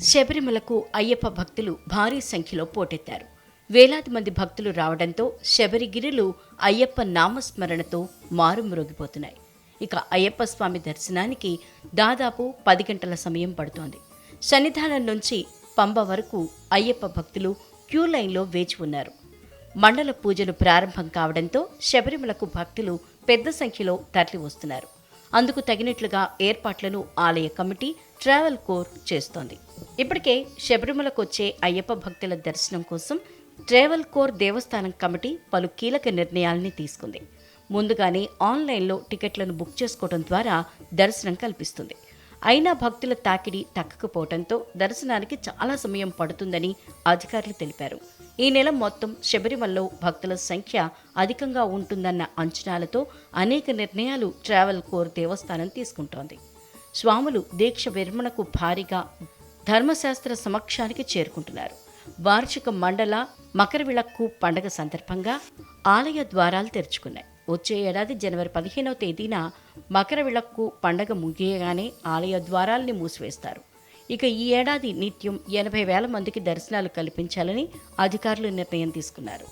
శబరిమలకు అయ్యప్ప భక్తులు భారీ సంఖ్యలో పోటెత్తారు. వేలాది మంది భక్తులు రావడంతో శబరిగిరిలు అయ్యప్ప నామస్మరణతో మారుమ్రోగిపోతున్నాయి ఇక అయ్యప్ప స్వామి దర్శనానికి దాదాపు పది గంటల సమయం పడుతోంది. సన్నిధానం నుంచి పంబ వరకు అయ్యప్ప భక్తులు క్యూ లైన్లో వేచి ఉన్నారు. మండల పూజలు ప్రారంభం కావడంతో శబరిమలకు భక్తులు పెద్ద సంఖ్యలో తరలి వస్తున్నారు. అందుకు తగినట్లుగా ఏర్పాట్లను ఆలయ కమిటీ ట్రావెల్ కోర్ చేస్తోంది. ఇప్పటికే శబరిమలకు వచ్చే అయ్యప్ప భక్తుల దర్శనం కోసం ట్రావెల్ కోర్ దేవస్థానం కమిటీ పలు కీలక నిర్ణయాల్ని తీసుకుంది. ముందుగానే ఆన్లైన్లో టికెట్లను బుక్ చేసుకోవడం ద్వారా దర్శనం కల్పిస్తుంది. అయినా భక్తుల తాకిడి తగ్గకపోవడంతో దర్శనానికి చాలా సమయం పడుతుందని అధికారులు తెలిపారు. ఈ నెల మొత్తం శబరిమలలో భక్తుల సంఖ్య అధికంగా ఉంటుందన్న అంచనాలతో అనేక నిర్ణయాలు ట్రావెల్ కోర్ దేవస్థానం తీసుకుంటోంది. స్వాములు దీక్ష విరమణకు భారీగా ధర్మశాస్త్ర సమక్షానికి చేరుకుంటున్నారు. వార్షిక మండల మకర విళక్కు పండగ సందర్భంగా ఆలయ ద్వారాలు తెరుచుకున్నాయి. వచ్చే ఏడాది జనవరి పదిహేనవ తేదీన మకర విళక్కు పండగ ముగియగానే ఆలయ ద్వారాల్ని మూసివేస్తారు. ఇక ఈ ఏడాది నిత్యం ఎనభై వేల మందికి దర్శనాలు కల్పించాలని అధికారులు నిర్ణయం తీసుకున్నారు.